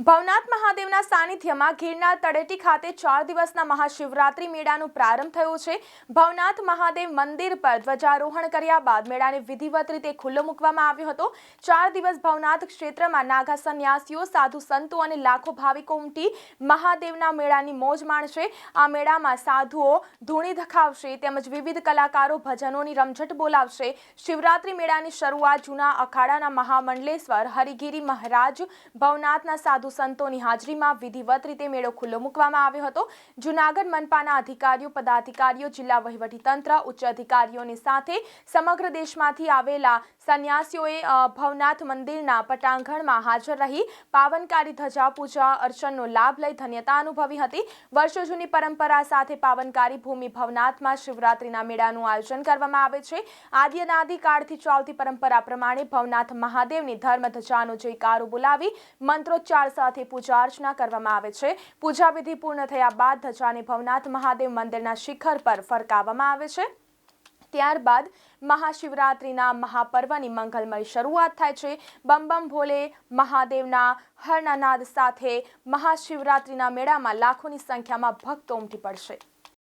ભવનાથ મહાદેવના સાનિધ્યમાં ગિરનાર તળેટી ખાતે ચાર દિવસના મહાશિવરાત્રી મેળાનો પ્રારંભ થયો છે. ભવનાથ મહાદેવ મંદિર પર ધ્વજારોહણ કર્યા બાદ મેળાને વિધિવત રીતે ખુલ્લો મૂકવામાં આવ્યો હતો. ચાર દિવસ ભવનાથ ક્ષેત્રમાં નાગા સંન્યાસીઓ, સાધુ સંતો અને લાખો ભાવિકો ઉમટી મહાદેવના મેળાની મોજ માણશે. આ મેળામાં સાધુઓ ધૂણી ધખાવશે તેમજ વિવિધ કલાકારો ભજનોની રમઝટ બોલાવશે. શિવરાત્રી મેળાની શરૂઆત જૂના અખાડાના મહામંડલેશ્વર હરિગીરી મહારાજ ભવનાથના સાધુ સંતોની હાજરીમાં વિધિવત રીતે મેળો ખુલ્લો મૂકવામાં આવ્યો હતો. જૂનાગઢ મનપાના અધિકારીઓ, પદાધિકારીઓ, જિલ્લા વહીવટીતંત્ર, ઉચ્ચ અધિકારીઓની સાથે સમગ્ર દેશમાંથી આવેલા સંન્યાસીઓએ ભવનાથ મંદિરના પટાંગણમાં હાજર રહી પાવનકારી ધજા પૂજા અર્ચનનો લાભ લઈ ધન્યતા અનુભવી હતી. વર્ષો જૂની પરંપરા સાથે પાવનકારી ભૂમિ ભવનાથમાં શિવરાત્રીના મેળાનું આયોજન કરવામાં આવે છે. આદિ અનાદિ ચાલતી પરંપરા પ્રમાણે ભવનાથ મહાદેવની ધર્મ ધજાનો જયકારો બોલાવી મંત્રોચ્ચાર સાથે પૂજા અર્ચના કરવામાં આવે છે. પૂજા વિધિ પૂર્ણ થયા બાદ ધજાને ભવનાથ મહાદેવ મંદિરના શિખર પર ફરકાવવામાં આવે છે. ત્યારબાદ મહાશિવરાત્રિના મહાપર્વની મંગલમય શરૂઆત થાય છે. બમ બમ ભોલે મહાદેવના હરનાનાદ સાથે મહાશિવરાત્રિના મેળામાં લાખોની સંખ્યામાં ભક્તો ઉમટી પડશે.